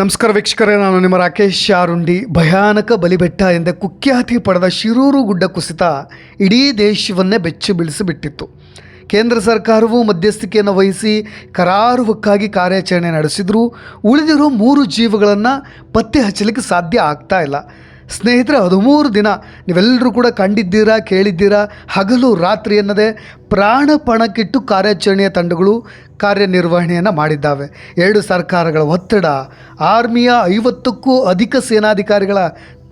ನಮಸ್ಕಾರ ವೀಕ್ಷಕರೇ, ನಾನು ನಿಮ್ಮ ರಾಕೇಶ್ ಶಾರುಂಡಿ ಭಯಾನಕ ಬಲಿಬೆಟ್ಟ ಎಂದೇ ಕುಖ್ಯಾತಿ ಪಡೆದ ಶಿರೂರು ಗುಡ್ಡ ಕುಸಿತ ಇಡೀ ದೇಶವನ್ನೇ ಬೆಚ್ಚಿ ಬೀಳಿಸಿಬಿಟ್ಟಿತ್ತು. ಕೇಂದ್ರ ಸರ್ಕಾರವು ಮಧ್ಯಸ್ಥಿಕೆಯನ್ನು ವಹಿಸಿ ಕರಾರುವಕ್ಕಾಗಿ ಕಾರ್ಯಾಚರಣೆ ನಡೆಸಿದರೂ ಉಳಿದಿರೋ ಮೂರು ಜೀವಗಳನ್ನು ಪತ್ತೆ ಹಚ್ಚಲಿಕ್ಕೆ ಸಾಧ್ಯ ಆಗ್ತಾ ಇಲ್ಲ. ಸ್ನೇಹಿತರೆ, ಹದಿಮೂರು ದಿನ ನೀವೆಲ್ಲರೂ ಕೂಡ ಕಂಡಿದ್ದೀರಾ, ಕೇಳಿದ್ದೀರಾ? ಹಗಲು ರಾತ್ರಿ ಎನ್ನದೇ ಪ್ರಾಣ ಪಣಕ್ಕಿಟ್ಟು ಕಾರ್ಯಾಚರಣೆಯ ತಂಡಗಳು ಕಾರ್ಯನಿರ್ವಹಣೆಯನ್ನು ಮಾಡಿದ್ದಾವೆ. ಎರಡು ಸರ್ಕಾರಗಳ ಒತ್ತಡ, ಆರ್ಮಿಯ ಐವತ್ತಕ್ಕೂ ಅಧಿಕ ಸೇನಾಧಿಕಾರಿಗಳ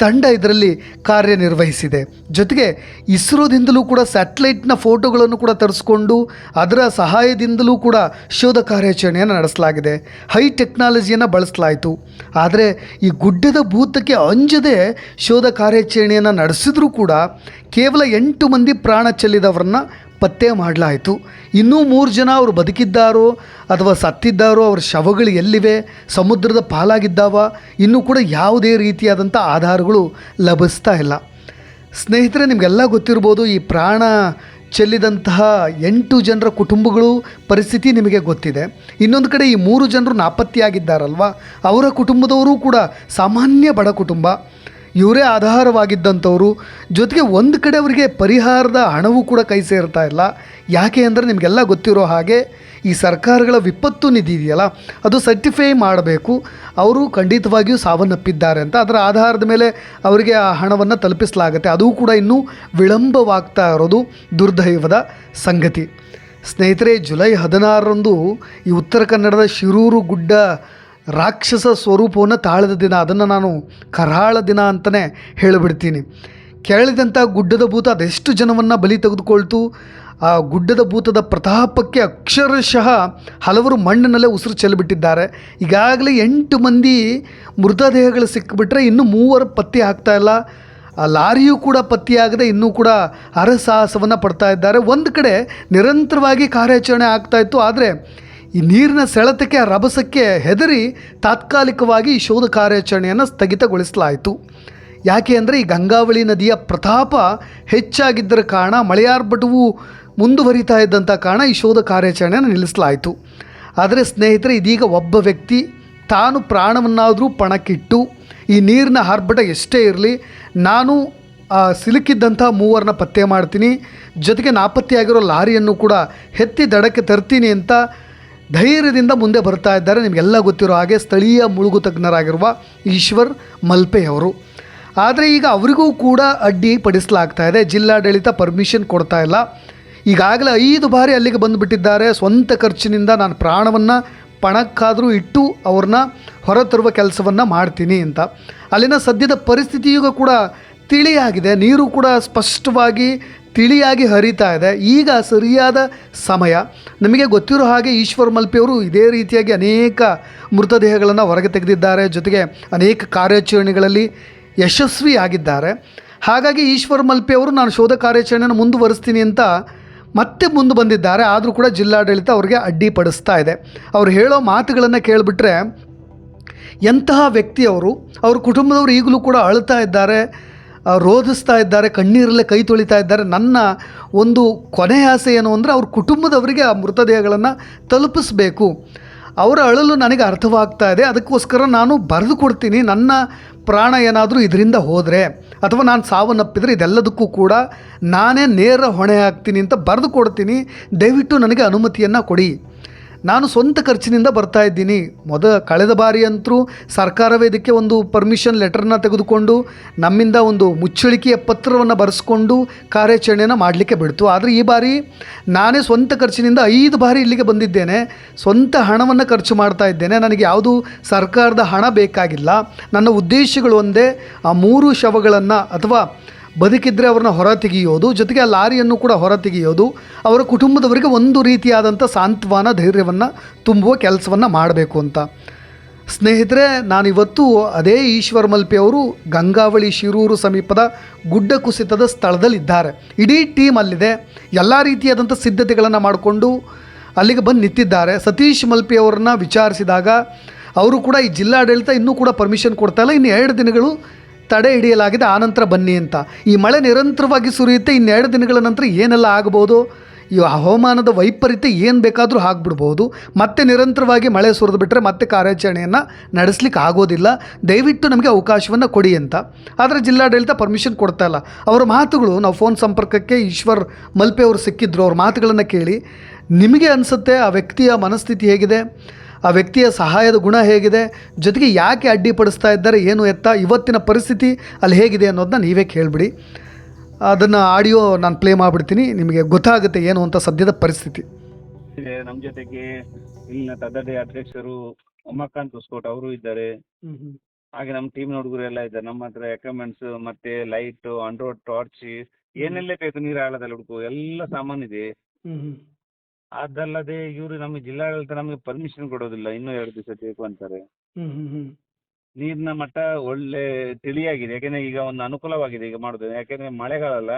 ತಂಡ ಇದರಲ್ಲಿ ಕಾರ್ಯನಿರ್ವಹಿಸಿದೆ. ಜೊತೆಗೆ ಇಸ್ರೋದಿಂದಲೂ ಕೂಡ ಸ್ಯಾಟಲೈಟ್ನ ಫೋಟೋಗಳನ್ನು ಕೂಡ ತರಿಸ್ಕೊಂಡು ಅದರ ಸಹಾಯದಿಂದಲೂ ಕೂಡ ಶೋಧ ಕಾರ್ಯಾಚರಣೆಯನ್ನು ನಡೆಸಲಾಗಿದೆ. ಹೈ ಟೆಕ್ನಾಲಜಿಯನ್ನು ಬಳಸಲಾಯಿತು. ಆದರೆ ಈ ಗುಡ್ಡದ ಭೂತಕ್ಕೆ ಅಂಜದೆ ಶೋಧ ಕಾರ್ಯಾಚರಣೆಯನ್ನು ನಡೆಸಿದರೂ ಕೂಡ ಕೇವಲ ಎಂಟು ಮಂದಿ ಪ್ರಾಣ ಚೆಲ್ಲಿದವರನ್ನ ಪತ್ತೆ ಮಾಡಲಾಯಿತು. ಇನ್ನೂ ಮೂರು ಜನ ಅವರು ಬದುಕಿದ್ದಾರೋ ಅಥವಾ ಸತ್ತಿದ್ದಾರೋ ಅವ್ರ ಶವಗಳು ಎಲ್ಲಿವೆ, ಸಮುದ್ರದ ಪಾಲಾಗಿದ್ದಾವ, ಇನ್ನೂ ಕೂಡ ಯಾವುದೇ ರೀತಿಯಾದಂಥ ಆಧಾರಗಳು ಲಭಿಸ್ತಾ ಇಲ್ಲ. ಸ್ನೇಹಿತರೆ, ನಿಮಗೆಲ್ಲ ಗೊತ್ತಿರ್ಬೋದು ಈ ಪ್ರಾಣ ಚೆಲ್ಲಿದಂತಹ ಎಂಟು ಜನರ ಕುಟುಂಬಗಳು ಪರಿಸ್ಥಿತಿ ನಿಮಗೆ ಗೊತ್ತಿದೆ. ಇನ್ನೊಂದು ಕಡೆ ಈ ಮೂರು ಜನರು ನಾಪತ್ತೆಯಾಗಿದ್ದಾರಲ್ವ? ಅವರ ಕುಟುಂಬದವರು ಕೂಡ ಸಾಮಾನ್ಯ ಬಡ ಕುಟುಂಬ. ಇವರೇ ಆಧಾರವಾಗಿದ್ದಂಥವ್ರು, ಜೊತೆಗೆ ಒಂದು ಕಡೆ ಅವರಿಗೆ ಪರಿಹಾರದ ಹಣವೂ ಕೂಡ ಕೈ ಸೇರ್ತಾ ಇಲ್ಲ. ಯಾಕೆ ಅಂದರೆ ನಿಮಗೆಲ್ಲ ಗೊತ್ತಿರೋ ಹಾಗೆ ಈ ಸರ್ಕಾರಗಳ ವಿಪತ್ತು ನಿಧಿ ಇದೆಯಲ್ಲ, ಅದು ಸರ್ಟಿಫೈ ಮಾಡಬೇಕು. ಅವರು ಖಂಡಿತವಾಗಿಯೂ ಸಾವನ್ನಪ್ಪಿದ್ದಾರೆ ಅಂತ ಅದರ ಆಧಾರದ ಮೇಲೆ ಅವರಿಗೆ ಆ ಹಣವನ್ನು ತಲುಪಿಸಲಾಗುತ್ತೆ. ಅದು ಕೂಡ ಇನ್ನೂ ವಿಳಂಬವಾಗ್ತಾ ಇರೋದು ದುರ್ದೈವದ ಸಂಗತಿ. ಸ್ನೇಹಿತರೆ, ಜುಲೈ ಹದಿನಾರರಂದು ಈ ಉತ್ತರ ಕನ್ನಡದ ಶಿರೂರು ಗುಡ್ಡ ರಾಕ್ಷಸ ಸ್ವರೂಪವನ್ನು ತಾಳದ ದಿನ, ಅದನ್ನು ನಾನು ಕರಾಳ ದಿನ ಅಂತಲೇ ಹೇಳಿಬಿಡ್ತೀನಿ. ಕೆರಳಿದಂಥ ಗುಡ್ಡದ ಭೂತ ಅದೆಷ್ಟು ಜನವನ್ನು ಬಲಿ ತೆಗೆದುಕೊಳ್ತು? ಆ ಗುಡ್ಡದ ಭೂತದ ಪ್ರತಾಪಕ್ಕೆ ಅಕ್ಷರಶಃ ಹಲವರು ಮಣ್ಣಿನಲ್ಲೇ ಉಸಿರು ಚೆಲ್ಲಿಬಿಟ್ಟಿದ್ದಾರೆ. ಈಗಾಗಲೇ ಎಂಟು ಮಂದಿ ಮೃತದೇಹಗಳು ಸಿಕ್ಕಿಬಿಟ್ರೆ ಇನ್ನೂ ಮೂವರು ಇಲ್ಲ. ಆ ಲಾರಿಯೂ ಕೂಡ ಪತ್ತೆಯಾಗದೆ, ಇನ್ನೂ ಕೂಡ ಹರಸಾಹಸವನ್ನು ಪಡ್ತಾ ಇದ್ದಾರೆ. ಒಂದು ಕಡೆ ನಿರಂತರವಾಗಿ ಕಾರ್ಯಾಚರಣೆ ಆಗ್ತಾಯಿತ್ತು ಆದರೆ ಈ ನೀರಿನ ಸೆಳೆತಕ್ಕೆ, ರಭಸಕ್ಕೆ ಹೆದರಿ ತಾತ್ಕಾಲಿಕವಾಗಿ ಈ ಶೋಧ ಕಾರ್ಯಾಚರಣೆಯನ್ನು ಸ್ಥಗಿತಗೊಳಿಸಲಾಯಿತು. ಯಾಕೆ ಅಂದರೆ ಈ ಗಂಗಾವಳಿ ನದಿಯ ಪ್ರತಾಪ ಹೆಚ್ಚಾಗಿದ್ದರ ಕಾರಣ ಮಳೆಯಾರ್ಭಟವು ಮುಂದುವರಿತಾ ಇದ್ದಂಥ ಕಾರಣ ಈ ಶೋಧ ಕಾರ್ಯಾಚರಣೆಯನ್ನು ನಿಲ್ಲಿಸಲಾಯಿತು. ಆದರೆ ಸ್ನೇಹಿತರೆ, ಇದೀಗ ಒಬ್ಬ ವ್ಯಕ್ತಿ ತಾನು ಪ್ರಾಣವನ್ನಾದರೂ ಪಣಕ್ಕಿಟ್ಟು ಈ ನೀರಿನ ಆರ್ಭಟ ಎಷ್ಟೇ ಇರಲಿ, ನಾನು ಸಿಲುಕಿದ್ದಂಥ ಮೂವರನ್ನ ಪತ್ತೆ ಮಾಡ್ತೀನಿ, ಜೊತೆಗೆ ನಾಪತ್ತೆಯಾಗಿರೋ ಲಾರಿಯನ್ನು ಕೂಡ ಹೆತ್ತಿ ದಡಕ್ಕೆ ತರ್ತೀನಿ ಅಂತ ಧೈರ್ಯದಿಂದ ಮುಂದೆ ಬರ್ತಾ ಇದ್ದಾರೆ. ನಿಮಗೆಲ್ಲ ಗೊತ್ತಿರೋ ಹಾಗೆ ಸ್ಥಳೀಯ ಮುಳುಗು ತಜ್ಞರಾಗಿರುವ ಈಶ್ವರ್ ಮಲ್ಪೆಯವರು ಆದರೆ ಈಗ ಅವರಿಗೂ ಕೂಡ ಅಡ್ಡಿ ಪಡಿಸಲಾಗ್ತಾ ಇದೆ. ಜಿಲ್ಲಾಡಳಿತ ಪರ್ಮಿಷನ್ ಕೊಡ್ತಾ ಇಲ್ಲ. ಈಗಾಗಲೇ ಐದು ಬಾರಿ ಅಲ್ಲಿಗೆ ಬಂದುಬಿಟ್ಟಿದ್ದಾರೆ. ಸ್ವಂತ ಖರ್ಚಿನಿಂದ ನಾನು ಪ್ರಾಣವನ್ನು, ಪಣಕ್ಕಾದರೂ ಇಟ್ಟು ಅವ್ರನ್ನ ಹೊರತರುವ ಕೆಲಸವನ್ನು ಮಾಡ್ತೀನಿ ಅಂತ. ಅಲ್ಲಿನ ಸದ್ಯದ ಪರಿಸ್ಥಿತಿಯೂ ಕೂಡ ತಿಳಿಯಾಗಿದೆ. ನೀರು ಕೂಡ ಸ್ಪಷ್ಟವಾಗಿ ತಿಳಿಯಾಗಿ ಹರಿತಾ ಇದೆ. ಈಗ ಸರಿಯಾದ ಸಮಯ. ನಮಗೆ ಗೊತ್ತಿರೋ ಹಾಗೆ ಈಶ್ವರ್ ಮಲ್ಪೆಯವರು ಇದೇ ರೀತಿಯಾಗಿ ಅನೇಕ ಮೃತದೇಹಗಳನ್ನು ಹೊರಗೆ ತೆಗೆದಿದ್ದಾರೆ. ಜೊತೆಗೆ ಅನೇಕ ಕಾರ್ಯಾಚರಣೆಗಳಲ್ಲಿ ಯಶಸ್ವಿಯಾಗಿದ್ದಾರೆ. ಹಾಗಾಗಿ ಈಶ್ವರ್ ಮಲ್ಪೆ ಅವರು ನಾನು ಶೋಧ ಕಾರ್ಯಾಚರಣೆಯನ್ನು ಮುಂದುವರಿಸ್ತೀನಿ ಅಂತ ಮತ್ತೆ ಮುಂದೆ ಬಂದಿದ್ದಾರೆ. ಆದರೂ ಕೂಡ ಜಿಲ್ಲಾಡಳಿತ ಅವರಿಗೆ ಅಡ್ಡಿಪಡಿಸ್ತಾ ಇದೆ. ಅವ್ರು ಹೇಳೋ ಮಾತುಗಳನ್ನು ಕೇಳಿಬಿಟ್ರೆ ಎಂತಹ ವ್ಯಕ್ತಿಯವರು, ಅವ್ರ ಕುಟುಂಬದವರು ಈಗಲೂ ಕೂಡ ಅಳ್ತಾ ಇದ್ದಾರೆ. ರೋಧಿಸ್ತಾ ಇದ್ದಾರೆ, ಕಣ್ಣೀರಲ್ಲೇ ಕೈ ತೊಳಿತಾ ಇದ್ದಾರೆ. ನನ್ನ ಒಂದು ಕೊನೆ ಆಸೆ ಏನು ಅಂದರೆ ಅವ್ರ ಕುಟುಂಬದವರಿಗೆ ಆ ಮೃತದೇಹಗಳನ್ನು ತಲುಪಿಸಬೇಕು. ಅವರ ಅಳಲು ನನಗೆ ಅರ್ಥವಾಗ್ತಾ ಇದೆ. ಅದಕ್ಕೋಸ್ಕರ ನಾನು ಬರೆದು ಕೊಡ್ತೀನಿ. ನನ್ನ ಪ್ರಾಣ ಏನಾದರೂ ಇದರಿಂದ ಹೋದರೆ ಅಥವಾ ನಾನು ಸಾವನ್ನಪ್ಪಿದರೆ ಇದೆಲ್ಲದಕ್ಕೂ ಕೂಡ ನಾನೇ ನೇರ ಹೊಣೆ ಹಾಕ್ತೀನಿ ಅಂತ ಬರೆದು ಕೊಡ್ತೀನಿ. ದಯವಿಟ್ಟು ನನಗೆ ಅನುಮತಿಯನ್ನು ಕೊಡಿ. ನಾನು ಸ್ವಂತ ಖರ್ಚಿನಿಂದ ಬರ್ತಾ ಇದ್ದೀನಿ. ಮೊದ ಕಳೆದ ಬಾರಿ ಅಂತರೂ ಸರ್ಕಾರವೇ ಇದಕ್ಕೆ ಒಂದು ಪರ್ಮಿಷನ್ ಲೆಟರ್ನ ತೆಗೆದುಕೊಂಡು ನಮ್ಮಿಂದ ಒಂದು ಮುಚ್ಚಳಿಕೆಯ ಪತ್ರವನ್ನು ಬರೆಸ್ಕೊಂಡು ಕಾರ್ಯಾಚರಣೆಯನ್ನು ಮಾಡಲಿಕ್ಕೆ ಬಿಡ್ತು. ಆದರೆ ಈ ಬಾರಿ ನಾನೇ ಸ್ವಂತ ಖರ್ಚಿನಿಂದ ಐದು ಬಾರಿ ಇಲ್ಲಿಗೆ ಬಂದಿದ್ದೇನೆ. ಸ್ವಂತ ಹಣವನ್ನು ಖರ್ಚು ಮಾಡ್ತಾ ಇದ್ದೇನೆ. ನನಗೆ ಯಾವುದು ಸರ್ಕಾರದ ಹಣ ಬೇಕಾಗಿಲ್ಲ. ನನ್ನ ಉದ್ದೇಶಗಳು ಒಂದೇ, ಆ ಮೂರು ಶವಗಳನ್ನು ಅಥವಾ ಬದುಕಿದ್ರೆ ಅವ್ರನ್ನ ಹೊರ ತೆಗೆಯೋದು, ಜೊತೆಗೆ ಆ ಲಾರಿಯನ್ನು ಕೂಡ ಹೊರ ತೆಗೆಯೋದು, ಅವರ ಕುಟುಂಬದವರಿಗೆ ಒಂದು ರೀತಿಯಾದಂಥ ಸಾಂತ್ವನ, ಧೈರ್ಯವನ್ನು ತುಂಬುವ ಕೆಲಸವನ್ನು ಮಾಡಬೇಕು ಅಂತ. ಸ್ನೇಹಿತರೆ, ನಾನಿವತ್ತು ಅದೇ ಈಶ್ವರ್ ಮಲ್ಪೆ ಅವರು ಗಂಗಾವಳಿ ಶಿರೂರು ಸಮೀಪದ ಗುಡ್ಡ ಕುಸಿತದ ಸ್ಥಳದಲ್ಲಿದ್ದಾರೆ. ಇಡೀ ಟೀಮ್ ಅಲ್ಲಿದೆ. ಎಲ್ಲ ರೀತಿಯಾದಂಥ ಸಿದ್ಧತೆಗಳನ್ನು ಮಾಡಿಕೊಂಡು ಅಲ್ಲಿಗೆ ಬಂದು ನಿಂತಿದ್ದಾರೆ. ಸತೀಶ್ ಮಲ್ಪೆ ಅವ್ರನ್ನ ವಿಚಾರಿಸಿದಾಗ, ಅವರು ಕೂಡ ಈ ಜಿಲ್ಲಾಡಳಿತ ಇನ್ನೂ ಕೂಡ ಪರ್ಮಿಷನ್ ಕೊಡ್ತಾ ಇಲ್ಲ. ಇನ್ನು ಎರಡು ದಿನಗಳು ತಡೆ ಹಿಡಿಯಲಾಗಿದೆ. ಆನಂತರ ಬನ್ನಿ ಅಂತ. ಈ ಮಳೆ ನಿರಂತರವಾಗಿ ಸುರಿಯುತ್ತೆ. ಇನ್ನೆರಡು ದಿನಗಳ ನಂತರ ಏನೆಲ್ಲ ಆಗ್ಬೋದು ಈ ಹವಾಮಾನದ ವೈಪರೀತ್ಯ ಏನು ಬೇಕಾದರೂ ಆಗ್ಬಿಡ್ಬೋದು ಮತ್ತೆ ನಿರಂತರವಾಗಿ ಮಳೆ ಸುರಿದು ಬಿಟ್ಟರೆ ಮತ್ತೆ ಕಾರ್ಯಾಚರಣೆಯನ್ನು ನಡೆಸಲಿಕ್ಕೆ ಆಗೋದಿಲ್ಲ. ದಯವಿಟ್ಟು ನಮಗೆ ಅವಕಾಶವನ್ನು ಕೊಡಿ ಅಂತ. ಆದರೆ ಜಿಲ್ಲಾಡಳಿತ ಪರ್ಮಿಷನ್ ಕೊಡ್ತಾ ಇಲ್ಲ. ಅವರ ಮಾತುಗಳು, ನಾವು ಫೋನ್ ಸಂಪರ್ಕಕ್ಕೆ ಈಶ್ವರ್ ಮಲ್ಪೆ ಅವರು ಸಿಕ್ಕಿದ್ರು. ಅವ್ರ ಮಾತುಗಳನ್ನು ಕೇಳಿ ನಿಮಗೆ ಅನಿಸುತ್ತೆ, ಆ ವ್ಯಕ್ತಿಯ ಮನಸ್ಥಿತಿ ಹೇಗಿದೆ? ಆ ವ್ಯಕ್ತಿಯ ಸಹಾಯದ ಗುಣ ಹೇಗಿದೆ ಜೊತೆಗೆ ಯಾಕೆ ಅಡ್ಡಿಪಡಿಸ್ತಾ ಇದ್ದಾರೆ ಏನು ಎತ್ತ ಇವತ್ತಿನ ಪರಿಸ್ಥಿತಿ ಅಲ್ಲಿ ಹೇಗಿದೆ ಅನ್ನೋದನ್ನ ನೀವೇ ಕೇಳಿಬಿಡಿ. ಅದನ್ನು ಆಡಿಯೋ ನಾನು ಪ್ಲೇ ಮಾಡಿಬಿಡ್ತೀನಿ ನಿಮಗೆ ಗೊತ್ತಾಗುತ್ತೆ ಏನು ಅಂತ ಸದ್ಯದ ಪರಿಸ್ಥಿತಿ. ನಮ್ಮ ನಮ್ ಜೊತೆಗೆ ಇಲ್ಲಿನ ತದಡೆ ಅಧ್ಯಕ್ಷರು ಉಮಾಕಾಂತ್ ಹೊಸಕೋಟ್ ಅವರು ಇದ್ದಾರೆ. ಹಾಗೆ ನಮ್ಮ ಟೀಮ್ ಹುಡುಗರು ಎಲ್ಲ ಇದ್ದಾರೆ. ನಮ್ಮ ಹತ್ರ ಎಕ್ವಿಪ್ಮೆಂಟ್ಸ್ ಮತ್ತೆ ಲೈಟ್ ಅಂಡ್ರೋಡ್ ಟಾರ್ಚ್ ಏನೆಲ್ಲ ಬೇಕು ನೀರು ಆಳದಲ್ಲಿ ಹುಡುಕು ಎಲ್ಲ ಸಾಮಾನು ಇದೆ. ಅದಲ್ಲದೆ ಇವರು ನಮ್ಗೆ ಜಿಲ್ಲಾಡಳಿತ ನಮಗೆ ಪರ್ಮಿಷನ್ ಕೊಡೋದಿಲ್ಲ ಇನ್ನೂ ಎರಡು ದಿವಸ ಬೇಕು ಅಂತಾರೆ. ನೀರಿನ ಮಟ್ಟ ಒಳ್ಳೆ ತಿಳಿಯಾಗಿದೆ ಯಾಕಂದ್ರೆ ಈಗ ಒಂದು ಅನುಕೂಲವಾಗಿದೆ ಈಗ ಮಾಡುದು. ಯಾಕೆಂದ್ರೆ ಮಳೆಗಾಲಲ್ಲ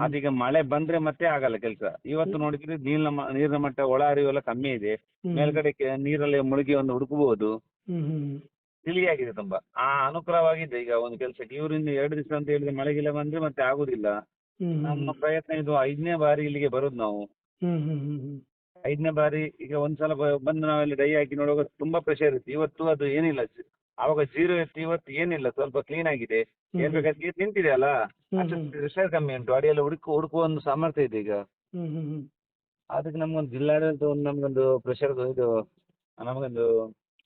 ಅದೀಗ ಮಳೆ ಬಂದ್ರೆ ಮತ್ತೆ ಆಗಲ್ಲ ಕೆಲಸ. ಇವತ್ತು ನೋಡಿದ್ರೆ ನೀರಿನ ಮ- ನೀರಿನ ಮಟ್ಟ ಒಳ ಹರಿವೆಲ್ಲ ಕಮ್ಮಿ ಇದೆ. ಮೇಲ್ಗಡೆ ಕೆ- ನೀರಲ್ಲಿ ಮುಳುಗಿ ಒಂದು ಹುಡುಕಬಹುದು. ತಿಳಿಯಾಗಿದೆ ತುಂಬಾ. ಆ ಅನುಕೂಲವಾಗಿದೆ ಈಗ ಒಂದು ಕೆಲಸಕ್ಕೆ. ಇವರಿಂದ ಎರಡು ದಿವಸ ಅಂತ ಹೇಳಿದ್ರೆ ಮಳೆಗಿಲ್ಲ ಬಂದ್ರೆ ಮತ್ತೆ ಆಗುದಿಲ್ಲ. ನಮ್ಮ ಪ್ರಯತ್ನ ಇದು ಐದನೇ ಬಾರಿ ಇಲ್ಲಿಗೆ ಬರೋದು ನಾವು. ಐದನೇ ಬಾರಿ ಈಗ ಒಂದ್ಸಲ ಬ- ಬಂದು ನಾವೆಲ್ಲ ಡೈ ಹಾಕಿ ನೋಡುವಾಗ ತುಂಬಾ ಪ್ರೆಷರ್ ಇತ್ತು ಇವತ್ತು ಅದು ಏನಿಲ್ಲ ಅವಾಗ ಆವಾಗ ಜೀರೋ ಇತ್ತು ಇವತ್ತು ಏನಿಲ್ಲ ಸ್ವಲ್ಪ ಕ್ಲೀನ್ ಆಗಿದೆ. ಏನ್ ಬೇಕಾದ್ರೆ ನೀರು ನಿಂತಿದೆ ಅಲ್ಲ? ಅಷ್ಟು ಪ್ರೆಷರ್ ಕಮ್ಮಿ ಉಂಟು. ಅಡಿಯಲ್ಲಿ ಹುಡುಕು ಹುಡುಕುವ ಒಂದು ಸಾಮರ್ಥ್ಯ ಇದೆ ಈಗ. ಅದಕ್ಕೆ ನಮ್ಗೊಂದು ಜಿಲ್ಲಾಡಳಿತ ಒಂದು ನಮ್ಗೊಂದು ಪ್ರೆಷರ್ ಇದು ನಮಗೊಂದು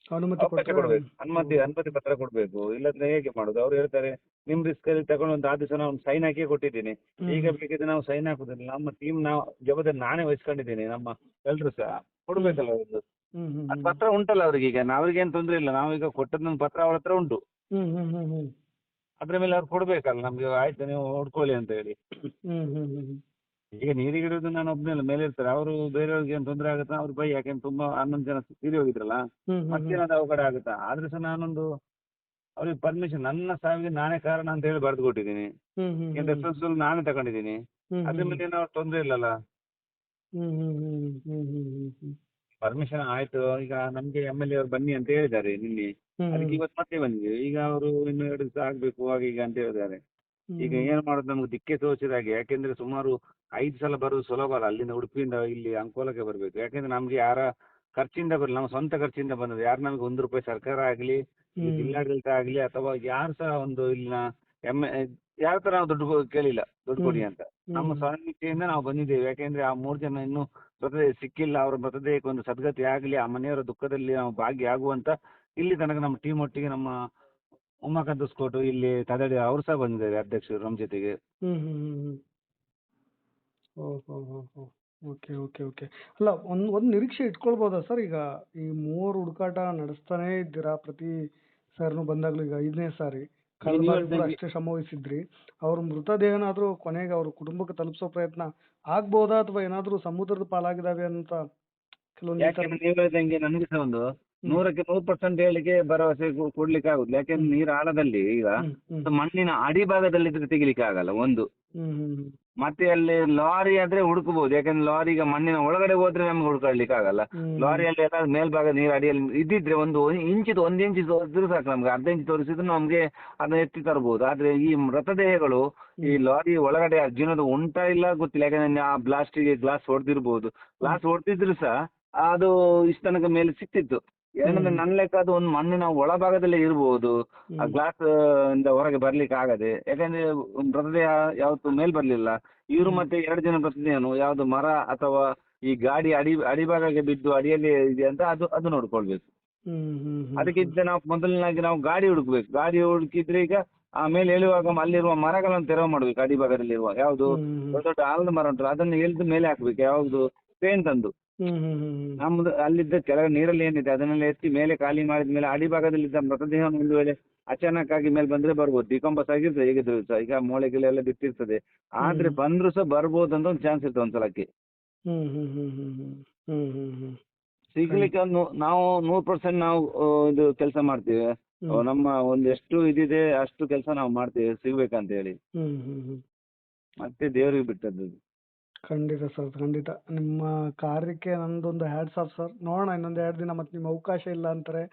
ಅನುಮತಿ ಪತ್ರ ಕೊಡ್ಬೇಕು. ಅನುಮತಿ ಅನುಮತಿ ಪತ್ರ ಕೊಡ್ಬೇಕು. ಇಲ್ಲದ್ರೆ ಹೇಗೆ ಮಾಡುದು? ಅವ್ರು ಹೇಳ್ತಾರೆ ನಿಮ್ ರಿಸ್ಕ್ ಅಲ್ಲಿ ತಗೊಂಡು ಒಂದು ಆ ದಿವಸ ನಾವು ಸೈನ್ ಹಾಕಿ ಕೊಟ್ಟಿದ್ದೀನಿ. ಈಗ ಬೇಕಿದ್ರೆ ನಾವು ಸೈನ್ ಹಾಕುದಿಲ್ಲ ನಮ್ಮ ಟೀಮ್ ನಾವು ಜವಾಬ್ದಾರಿ ನಾನೇ ವಹಿಸ್ಕೊಂಡಿದ್ದೀನಿ. ನಮ್ಮ ಎಲ್ರು ಸಹ ಕೊಡ್ಬೇಕಲ್ಲ ಅವ್ರದ್ದು. ಅದ್ ಪತ್ರ ಉಂಟಲ್ಲ ಅವ್ರಿಗೆ ಈಗ. ನಾವ್ರಿಗೇನು ತೊಂದ್ರೆ ಇಲ್ಲ. ನಾವೀಗ ಕೊಟ್ಟದ್ದು ಪತ್ರ ಅವ್ರ ಹತ್ರ ಉಂಟು. ಅದ್ರ ಮೇಲೆ ಅವ್ರು ಕೊಡ್ಬೇಕಲ್ಲ. ನಮ್ಗೆ ಆಯ್ತು ನೀವು ಹೊಡ್ಕೊಳ್ಳಿ ಅಂತ ಹೇಳಿ. ಈಗ ನೀರಿಗೆ ಇಡೋದು ನಾನು ಒಬ್ಬನೇ ಅಲ್ಲ ಮೇಲೆ ಇರ್ತಾರೆ. ಅವರು ಬೇರೆಯವ್ರಿಗೆ ಏನ್ ತೊಂದರೆ ಆಗುತ್ತಾ? ಅವ್ರು ಬೈ ಯಾಕೆಂದ್ರೆ ತುಂಬಾ ಹನ್ನೊಂದು ಜನ ತೀರಿ ಹೋಗಿದ್ರಲ್ಲ? ಮತ್ತೇನಾದ್ರು ಅವಘಡ ಆಗುತ್ತಾ? ಆದ್ರೆ ಸಹ ನಾನೊಂದು ಅವ್ರಿಗೆ ಪರ್ಮಿಷನ್ ನನ್ನ ಸಾವಿಗೆ ನಾನೇ ಕಾರಣ ಅಂತ ಹೇಳಿ ಬರೆದು ಕೊಟ್ಟಿದ್ದೀನಿ. ರೆಸ್ಪಾನ್ಸಿಬಲ್ ನಾನೇ ತಗೊಂಡಿದ್ದೀನಿ. ಅದ್ರ ಮೇಲೆ ಏನೋ ತೊಂದರೆ ಇಲ್ಲಲ್ಲ? ಪರ್ಮಿಷನ್ ಆಯ್ತು. ಈಗ ನಮ್ಗೆ ಎಂ ಎಲ್ ಎ ಅವ್ರು ಬನ್ನಿ ಅಂತ ಹೇಳಿದ್ದಾರೆ ನಿನ್ನೆ. ಅದಕ್ಕೆ ಇವತ್ತು ಮತ್ತೆ ಬಂದಿದೆ ಈಗ ಅವರು ಇನ್ನು ಎರಡು ದಿವಸ ಆಗ್ಬೇಕು ಹಾಗೆ ಈಗ ಅಂತ ಹೇಳಿದ್ದಾರೆ. ಈಗ ಏನ್ ಮಾಡೋದು ನಮ್ಗೆ ದಿಕ್ಕೆ ತೋಚಿದಾಗೆ ಯಾಕೆಂದ್ರೆ ಸುಮಾರು ಐದು ಸಲ ಬರೋದು ಸುಲಭ ಅಲ್ಲ ಅಲ್ಲಿಂದ ಉಡುಪಿಯಿಂದ ಇಲ್ಲಿ ಅಂಕೋಲಕ್ಕೆ ಬರಬೇಕು. ಯಾಕಂದ್ರೆ ನಮ್ಗೆ ಯಾರ ಖರ್ಚಿಂದ ಬರಲ್ಲ ನಮ್ಮ ಸ್ವಂತ ಖರ್ಚಿಂದ ಬಂದದ್ದು. ಯಾರು ನಮ್ಗೆ ಒಂದು ರೂಪಾಯಿ ಸರ್ಕಾರ ಆಗ್ಲಿ ಜಿಲ್ಲಾಡಳಿತ ಆಗ್ಲಿ ಅಥವಾ ಯಾರು ಸಹ ಒಂದು ಇಲ್ಲಿನ ಎಂ ಯಾರ ತರ ನಾವು ದುಡ್ಡು ಕೇಳಿಲ್ಲ ದುಡ್ಡು ಕೊಡಿ ಅಂತ. ನಮ್ಮ ಸ್ವಾಮಿಯಿಂದ ನಾವು ಬಂದಿದ್ದೇವೆ. ಯಾಕೆಂದ್ರೆ ಆ ಮೂರು ಜನ ಇನ್ನೂ ಮೃತದೇಹ ಸಿಕ್ಕಿಲ್ಲ ಅವರ ಮೃತದೇಹಕ್ಕೆ ಒಂದು ಸದ್ಗತಿ ಆಗ್ಲಿ ಆ ಮನೆಯವರ ದುಃಖದಲ್ಲಿ ನಾವು ಭಾಗಿಯಾಗುವಂತ ಇಲ್ಲಿ ತನಕ ನಮ್ಮ ಟೀಮ್ ಒಟ್ಟಿಗೆ ನಮ್ಮ ಉಮಾಕಾಂತ್ ಸ್ಕೋಟು ಇಲ್ಲಿ ತದಡಿ ಅವ್ರು ಸಹ ಬಂದಿದ್ದಾರೆ ಅಧ್ಯಕ್ಷರು ನಮ್ಮ ಜೊತೆಗೆ. Okay okay okay. ಅಲ್ಲ ಒಂದು ಒಂದು ನಿರೀಕ್ಷೆ ಇಟ್ಕೊಳ್ಬೋದಾ ಸರ್? ಈಗ ಈ ಮೂವರು ಹುಡುಕಾಟ ನಡೆಸ್ತಾನೇ ಇದ್ದೀರಾ ಪ್ರತಿ ಸಾರಿನೂ ಬಂದಾಗಲೂ ಈಗ ಐದನೇ ಸಾರಿ. ಕಳೆದ ನೀವು ಬಾರಿ ಕೂಡ ಹೇಳ್ದಂಗೆ- ಅಷ್ಟೇ ಶ್ರಮ ವಹಿಸಿದ್ರಿ ಅವ್ರ ಮೃತದೇಹನಾದ್ರೂ ಕೊನೆಗೆ ಅವ್ರ ಕುಟುಂಬಕ್ಕೆ ತಲುಪಿಸೋ ಪ್ರಯತ್ನ ಆಗ್ಬೋದಾ ಅಥವಾ ಏನಾದ್ರೂ ಸಮುದ್ರದ ಪಾಲಾಗಿದಾವೆ ಅಂತ ಕೆಲವೊಂದು ಈ ನೀವು ಹೇಳಿದಂಗೆ ನನಗೆ ಸಹ ಒಂದು ನೂರಕ್ಕೆ ನೂರು ಪರ್ಸೆಂಟ್ ಹೇಳಿಕೆ ಭರವಸೆ ಕೊಡ್ಲಿಕ್ಕೆ ಆಗುದಿಲ್ಲ ಯಾಕಂದ್ರೆ ನೀರ್ ಆಳದಲ್ಲಿ ಈಗ ಮಣ್ಣಿನ ಅಡಿಭಾಗದಲ್ಲಿ ಇದ್ರೆ ತೆಗಿಲಿಕ್ಕೆ ಆಗಲ್ಲ ಒಂದು. ಮತ್ತೆ ಅಲ್ಲಿ ಲಾರಿ ಆದ್ರೆ ಹುಡುಕಬಹುದು ಯಾಕಂದ್ರೆ ಲಾರಿ ಈಗ ಮಣ್ಣಿನ ಒಳಗಡೆ ಹೋದ್ರೆ ನಮ್ಗೆ ಹುಡುಕಾಡ್ಲಿಕ್ಕೆ ಆಗಲ್ಲ ಲಾರಿ ಲಾರಿಯಲ್ಲಿ ಎಲ್ಲ ಮೇಲ್ಭಾಗ ನೀರು ಅಡಿಯಲ್ಲಿ ಇದ್ದಿದ್ರೆ ಒಂದು ಇಂಚಿದು ಒಂದು ಇಂಚು ತೋರಿಸಿದ್ರು ಸಾಕು ನಮ್ಗೆ. ಅರ್ಧ ಇಂಚು ತೋರಿಸಿದ್ರು ನಮ್ಗೆ ಅದನ್ನ ಎತ್ತಿ ತರಬಹುದು ಆದ್ರೆ ಈ ಮೃತದೇಹಗಳು ಈ ಲಾರಿ ಒಳಗಡೆ ಜೀವನದ ಉಂಟಾ ಇಲ್ಲ ಗೊತ್ತಿಲ್ಲ. ಯಾಕಂದ್ರೆ ಆ ಬ್ಲಾಸ್ಟಿಗೆ ಗ್ಲಾಸ್ ಹೊಡೆದಿರ್ಬಹುದು ಗ್ಲಾಸ್ ಹೊಡೆದಿದ್ರು ಸಹ ಅದು ಇಷ್ಟ ತನಕ ಮೇಲೆ ಸಿಕ್ತಿತ್ತು. ಏನಂದ್ರೆ ನನ್ನ ಲೆಕ್ಕ ಅದು ಒಂದು ಮಣ್ಣಿನ ಒಳಭಾಗದಲ್ಲೇ ಇರ್ಬೋದು. ಆ ಗ್ಲಾಸ್ ಇಂದ ಹೊರಗೆ ಬರ್ಲಿಕ್ಕೆ ಆಗದೆ ಯಾಕಂದ್ರೆ ಮೃತದೇಹ ಯಾವತ್ತು ಮೇಲ್ ಬರ್ಲಿಲ್ಲ. ಇವರು ಮತ್ತೆ ಎರಡು ಜನ ಮೃತದೇಹನು ಯಾವ್ದು ಮರ ಅಥವಾ ಈ ಗಾಡಿ ಅಡಿ ಅಡಿಭಾಗಕ್ಕೆ ಬಿದ್ದು ಅಡಿಯಲ್ಲಿ ಇದೆ ಅಂತ ಅದು ಅದು ನೋಡ್ಕೊಳ್ಬೇಕು. ಅದಕ್ಕಿಂತ ನಾವು ಮೊದಲನಾಗಿ ನಾವು ಗಾಡಿ ಹುಡುಕ್ಬೇಕು. ಗಾಡಿ ಹುಡುಕಿದ್ರೆ ಈಗ ಆ ಮೇಲೆ ಏಳುವಾಗ ಅಲ್ಲಿರುವ ಮರಗಳನ್ನು ತೆರವು ಮಾಡ್ಬೇಕು ಅಡಿಭಾಗದಲ್ಲಿರುವ. ಯಾವುದು ದೊಡ್ಡ ದೊಡ್ಡ ಆಲದ ಮರ ಉಂಟಲ್ಲ ಅದನ್ನು ಎಳ್ದು ಮೇಲೆ ಹಾಕ್ಬೇಕು. ಯಾವುದು ಪೇನ್ ತಂದು. ನಮ್ದು ಅಲ್ಲಿದ್ದ ಕೆಳಗೆ ನೀರಲ್ಲಿ ಏನಿದೆ ಅದನ್ನೆಲ್ಲ ಎತ್ತಿ ಮೇಲೆ ಖಾಲಿ ಮಾಡಿದ ಮೇಲೆ ಅಡಿಭಾಗದಲ್ಲಿದ್ದ ಮೃತದೇಹ ಒಂದು ವೇಳೆ ಅಚಾನಕ್ ಆಗಿ ಮೇಲೆ ಬಂದ್ರೆ ಬರ್ಬೋದು ಡಿಕಾಂಪಸ್ ಆಗಿರ್ತದೆ ಹೇಗಿದ್ರು ಸಹ ಈಗ ಮೂಳೆ ಗಿಳೆ ಎಲ್ಲ ಬಿಟ್ಟಿರ್ತದೆ ಆದ್ರೆ ಬಂದ್ರು ಸಹ ಬರ್ಬೋದು ಅಂತ ಒಂದು ಚಾನ್ಸ್ ಇತ್ತು ಒಂದ್ಸಲಕ್ಕೆ ಹ್ಮ್, ಹ್ಮ್, ಹ್ಮ್, ಹ್ಮ್, ಹ್ಮ್. ಹ್ಮ್, ಹ್ಮ್, ಹ್ಮ್. ಸಿಗ್ಲಿಕ್ಕೆ ಒಂದು ನಾವು ನೂರು ಪರ್ಸೆಂಟ್ ನಾವು ಆ, ಇದು ಕೆಲಸ ಮಾಡ್ತೇವೆ ನಮ್ಮ ಒಂದು ಎಷ್ಟು ಇದಿದೆ ಅಷ್ಟು ಕೆಲಸ ನಾವು ಮಾಡ್ತೇವೆ ಸಿಗ್ಬೇಕಂತ ಹೇಳಿ ಹ್ಮ್, ಹ್ಮ್, ಹ್ಮ್. ಮತ್ತೆ ದೇವರಿಗೆ ಬಿಟ್ಟದ್ದು. ಖಂಡಿತ ಸರ್ ಖಂಡಿತ. ನಿಮ್ಮ ಕಾರ್ಯಕ್ಕೆ ನಂದೊಂದು ಹ್ಯಾಡ್ಸ್ ಆಫ್ ಸರ್. ನೋಡೋಣ ಇನ್ನೊಂದು ಎರಡು ದಿನ ಮತ್ತೆ ನಿಮ್ಮ ಅವಕಾಶ ಇಲ್ಲ ಅಂತಾರೆ.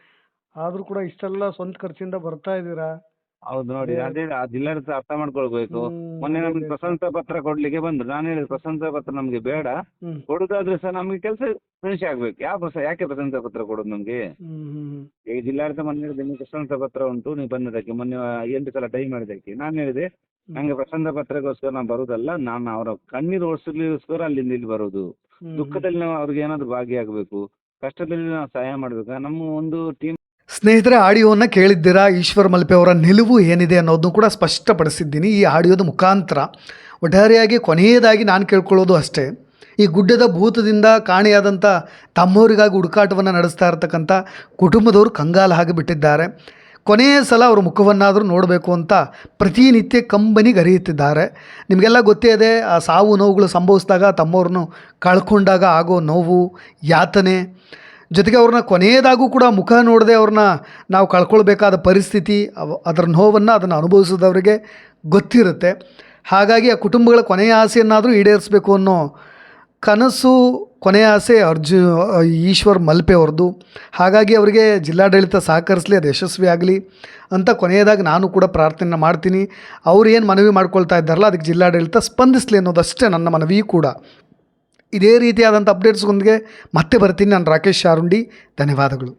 ಆದರೂ ಕೂಡ ಇಷ್ಟೆಲ್ಲ ಸ್ವಂತ ಖರ್ಚಿಂದ ಬರ್ತಾ ಇದ್ದೀರಾ? ಹೌದು ನೋಡಿ ಅದೇ ಆ ಜಿಲ್ಲಾಡಳಿತ ಅರ್ಥ ಮಾಡ್ಕೊಳ್ಬೇಕು. ಮೊನ್ನೆ ನಮ್ಗೆ ಪ್ರಶಂಸಾ ಪತ್ರ ಕೊಡ್ಲಿಕ್ಕೆ ಬಂದ್ರು. ನಾನು ಹೇಳಿದ ಪ್ರಶಂಸಾ ಪತ್ರ ನಮ್ಗೆ ಬೇಡ. ಕೊಡುದಾದ್ರೆ ಸಹ ನಮ್ಗೆ ಕೆಲಸ ಫಿನಿಶ್ ಆಗ್ಬೇಕು. ಯಾವ ಪ್ರಸ ಯಾಕೆ ಪ್ರಶಂಸಾ ಪತ್ರ ಕೊಡೋದು ನಮ್ಗೆ? ಈಗ ಜಿಲ್ಲಾಡಳಿತ ಮೊನ್ನೆ ಹೇಳಿದೆ ನಿಮ್ಗೆ ಪ್ರಶಂಸಾ ಪತ್ರ ಉಂಟು. ನೀವು ಬಂದದಕ್ಕೆ ಮೊನ್ನೆ ಎಂಟು ಸಲ ಟೈಮ್ ಮಾಡಿದ್ದಕ್ಕೆ. ನಾನು ಹೇಳಿದೆ ನಂಗೆ ಪ್ರಸನ್ನ ಪತ್ರಕ್ಕೋಸ್ಕರ ನಾನು ಬರುದಲ್ಲ ನಾನು ಅವರ ಕಣ್ಣೀರು ಓಡಿಸ್ಲಿಕ್ಕೋಸ್ಕರ ಅಲ್ಲಿಂದ ಇಲ್ಲಿ ಬರುದು. ದುಃಖದಲ್ಲಿ ನಾವು ಅವ್ರಿಗೆ ಏನಾದ್ರು ಭಾಗಿಯಾಗಬೇಕು ಕಷ್ಟದಲ್ಲಿ ನಾವು ಸಹಾಯ ಮಾಡ್ಬೇಕು. ನಮ್ಮ ಒಂದು ಟೀಮ್ ಸ್ನೇಹಿತರೆ ಆಡಿಯೋವನ್ನು ಕೇಳಿದ್ದೀರಾ? ಈಶ್ವರ್ ಮಲ್ಪೆ ಅವರ ನಿಲುವು ಏನಿದೆ ಅನ್ನೋದನ್ನು ಕೂಡ ಸ್ಪಷ್ಟಪಡಿಸಿದ್ದೀನಿ ಈ ಆಡಿಯೋದ ಮುಖಾಂತರ. ಒಟ್ಟಾರೆಯಾಗಿ ಕೊನೆಯದಾಗಿ ನಾನು ಕೇಳ್ಕೊಳ್ಳೋದು ಅಷ್ಟೇ. ಈ ಗುಡ್ಡದ ಭೂತದಿಂದ ಕಾಣೆಯಾದಂಥ ತಮ್ಮವರಿಗಾಗಿ ಹುಡುಕಾಟವನ್ನು ನಡೆಸ್ತಾ ಇರತಕ್ಕಂಥ ಕುಟುಂಬದವರು ಕಂಗಾಲ ಹಾಗೆ ಬಿಟ್ಟಿದ್ದಾರೆ. ಕೊನೆಯ ಸಲ ಅವ್ರ ಮುಖವನ್ನಾದರೂ ನೋಡಬೇಕು ಅಂತ ಪ್ರತಿನಿತ್ಯ ಕಂಬನಿಗೆ ಅರಿಯುತ್ತಿದ್ದಾರೆ ನಿಮಗೆಲ್ಲ ಗೊತ್ತೇ ಇದೆ, ಆ ಸಾವು ನೋವುಗಳು ಸಂಭವಿಸಿದಾಗ ತಮ್ಮವ್ರನ್ನು ಕಳ್ಕೊಂಡಾಗ ಆಗೋ ನೋವು, ಯಾತನೆ. ಜೊತೆಗೆ ಅವ್ರನ್ನ ಕೊನೆಯದಾಗೂ ಕೂಡ ಮುಖ ನೋಡದೆ ಅವ್ರನ್ನ ನಾವು ಕಳ್ಕೊಳ್ಬೇಕಾದ ಪರಿಸ್ಥಿತಿ ಅದರ ನೋವನ್ನು ಅದನ್ನು ಅನುಭವಿಸಿದವರಿಗೆ ಗೊತ್ತಿರುತ್ತೆ. ಹಾಗಾಗಿ ಆ ಕುಟುಂಬಗಳ ಕೊನೆಯ ಆಸೆಯನ್ನಾದರೂ ಈಡೇರಿಸಬೇಕು ಅನ್ನೋ ಕನಸು ಕೊನೆಯ ಆಸೆ ಅರ್ಜು, ಈಶ್ವರ್ ಮಲ್ಪೆ ಅವ್ರದ್ದು. ಹಾಗಾಗಿ ಅವರಿಗೆ ಜಿಲ್ಲಾಡಳಿತ ಸಹಕರಿಸಲಿ, ಅದು ಯಶಸ್ವಿ ಆಗಲಿ ಅಂತ ಕೊನೆಯದಾಗಿ ನಾನು ಕೂಡ ಪ್ರಾರ್ಥನೆ ಮಾಡ್ತೀನಿ. ಅವ್ರು ಏನು ಮನವಿ ಮಾಡ್ಕೊಳ್ತಾ ಇದ್ದಾರಲ್ಲ, ಅದಕ್ಕೆ ಜಿಲ್ಲಾಡಳಿತ ಸ್ಪಂದಿಸಲಿ ಅನ್ನೋದಷ್ಟೇ ನನ್ನ ಮನವಿ ಕೂಡ. ಇದೇ ರೀತಿಯಾದಂಥ ಅಪ್ಡೇಟ್ಸ್ಗೊಂದಿಗೆ ಮತ್ತೆ ಬರ್ತೀನಿ. ನಾನು ರಾಕೇಶ್ ಶಾರುಂಡಿ. ಧನ್ಯವಾದಗಳು.